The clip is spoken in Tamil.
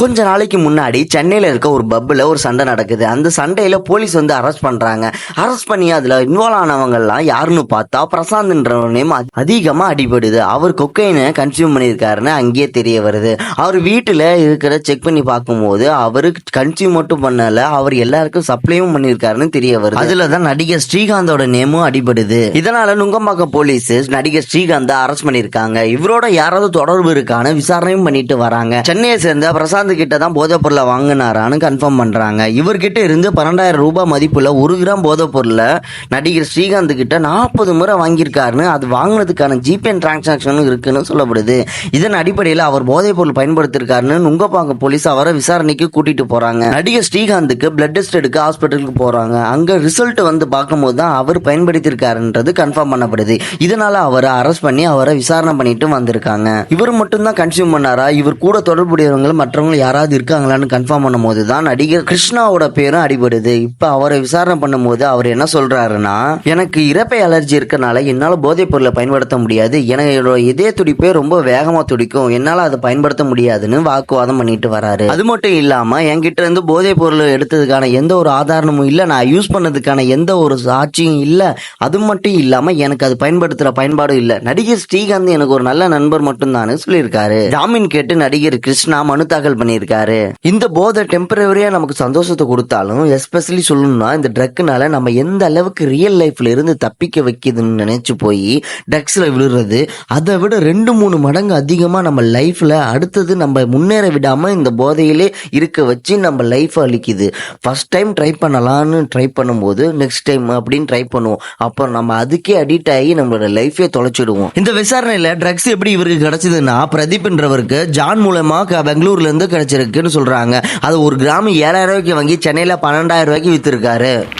கொஞ்ச நாளைக்கு முன்னாடி சென்னையில் இருக்க ஒரு பப்பில் ஒரு சண்டை நடக்குது. அந்த சண்டையில் போலீஸ் வந்து அரெஸ்ட் பண்ணுறாங்க அரெஸ்ட் பண்ணி அதில் இன்வால்வ் ஆனவங்கள்லாம் யாருன்னு பார்த்தா பிரசாந்த்ன்ற நேம் அதிகமாக அடிபடுது. அவர் கொக்கைனை கன்சியூம் பண்ணியிருக்காருன்னு அங்கேயே தெரிய வருது. அவர் வீட்டில் இருக்கிற செக் பண்ணி பார்க்கும்போது அவர் கன்சியூம் மட்டும் பண்ணல அவர் எல்லாருக்கும் சப்ளையும் பண்ணியிருக்காருன்னு தெரிய வருது. அதில் தான் நடிகர் ஸ்ரீகாந்தோட நேமும் அடிபடுது. இதனால் நுங்கம்பாக்கம் போலீஸ் நடிகர் ஸ்ரீகாந்தை அரெஸ்ட் பண்ணியிருக்காங்க. இவரோட யாராவது தொடர்பு இருக்கான விசாரணையும் பண்ணிட்டு வராங்க. சென்னையை சேர்ந்த பிரசாந்த் கிட்ட தான் போதைப் பொருளை வாங்கினாரான்னு கன்ஃபார்ம் பண்ணுறாங்க இவர்கிட்ட இருந்து பன்னெண்டாயிரம் ரூபாய் மதிப்பில் ஒரு கிராம் போதைப் பொருளை நடிகர் ஸ்ரீகாந்த் கிட்ட நாற்பது முறை வாங்கியிருக்காருன்னு அது வாங்கினதுக்கான ஜிபே டிரான்சாக்ஷனும் இருக்குன்னு சொல்லப்படுது. இதன் அடிப்படையில் அவர் போதைப் பொருள் பயன்படுத்தியிருக்காருன்னு நுங்கப்பாங்க போலீஸ் அவரை விசாரணைக்கு கூட்டிட்டு போறாங்க. நடிகர் ஸ்ரீகாந்துக்கு பிளட் டெஸ்ட் எடுக்க ஹாஸ்பிட்டலுக்கு போறாங்க. அங்க ரிசல்ட் வந்து பார்க்கும்போது தான் அவர் பயன்படுத்தியிருக்காருன்றது கன்ஃபார்ம் பண்ணப்படுது. இதனால அவரை அரெஸ்ட் பண்ணி அவரை விசாரணை பண்ணிட்டு வந்திருக்காங்க. இவர் மட்டும் தான் கன்சியூம் பண்ணாரா? இவர் கூட தொடர்புடையவங்க மற்றவங்க யாராவது இருக்காங்களான்னு கன்ஃபார்ம் பண்ணும்போது தான் நடிகர் கிருஷ்ணாவோட பேரும் அடிபடுது. இப்போ அவரை விசாரணை பண்ணும்போது அவர் என்ன சொல்கிறாருன்னா எனக்கு இறப்பை அலர்ஜி இருக்கனால என்னால் போதைப் பொருளை பயன்படுத்த முடியாது. எனக்கு என்னோட இதய துடிப்பே ரொம்ப வேகமாக துடிக்கும். என்னால் அதை பயன்படுத்த முடியாதுன்னு வாக்குவாதம் பண்ணிட்டு வராரு. அது மட்டும் இல்லாமல் என்கிட்ட இருந்து போதைப் பொருள் எடுத்ததுக்கான எந்த ஒரு ஆதாரமும் இல்லை. நான் யூஸ் பண்ணதுக்கான எந்த ஒரு சாட்சியும் இல்லை. அது மட்டும் இல்லாமல் எனக்கு அது பயன்படுத்துகிற பயன்பாடும் இல்லை. நடிகர் ஸ்ரீகாந்த் எனக்கு ஒரு நல்ல நண்பர் மட்டும்தான் சொல்லியிருக்காரு. ஜாமீன் கேட்டு நடிகர் கிருஷ்ணா மனு தாக்கல் பண்ணியிருக்காரு. இந்த போதை டெம்பரவரியா நமக்கு சந்தோஷத்தை கொடுத்தாலும் எஸ்பெஷலி சொல்லணும்னா இந்த ட்ரக்னால நம்ம எந்த அளவுக்கு ரியல் லைஃப்ல இருந்து தப்பிக்க வைக்கிதுன்னு நினைச்சு போய் ட்ரக்ஸ்ல விழுறது அதை விட ரெண்டு மூணு மடங்கு அதிகமா நம்ம லைஃப்ல அடுத்தது நம்ம முன்னேற விடாம இந்த போதையிலே இருக்க வச்சு நம்ம லைஃப் அழிக்குது. ஃபர்ஸ்ட் டைம் ட்ரை பண்ணலாம்னு ட்ரை பண்ணும்போது நெக்ஸ்ட் டைம் அப்படின்னு ட்ரை பண்ணுவோம். அப்புறம் நம்ம அதுக்கே அடிக்ட் ஆகி நம்மளோட லைஃபே தொலைச்சிடுவோம். இந்த விசாரணையில ட்ரக்ஸ் எப்படி இவருக்கு கிடைச்சதுன்னா பிரதீப்ன்றவருக்கு ஜான் மூலமா பெங்களூர்ல இருந்து கிடைச்சிருக்குன்னு சொல்றாங்க. அது ஒரு கிராம் ஏழாயிரம் ரூபாய்க்கு வாங்கி சென்னையில் பன்னெண்டாயிரம் ரூபாய்க்கு வித்திருக்காரு.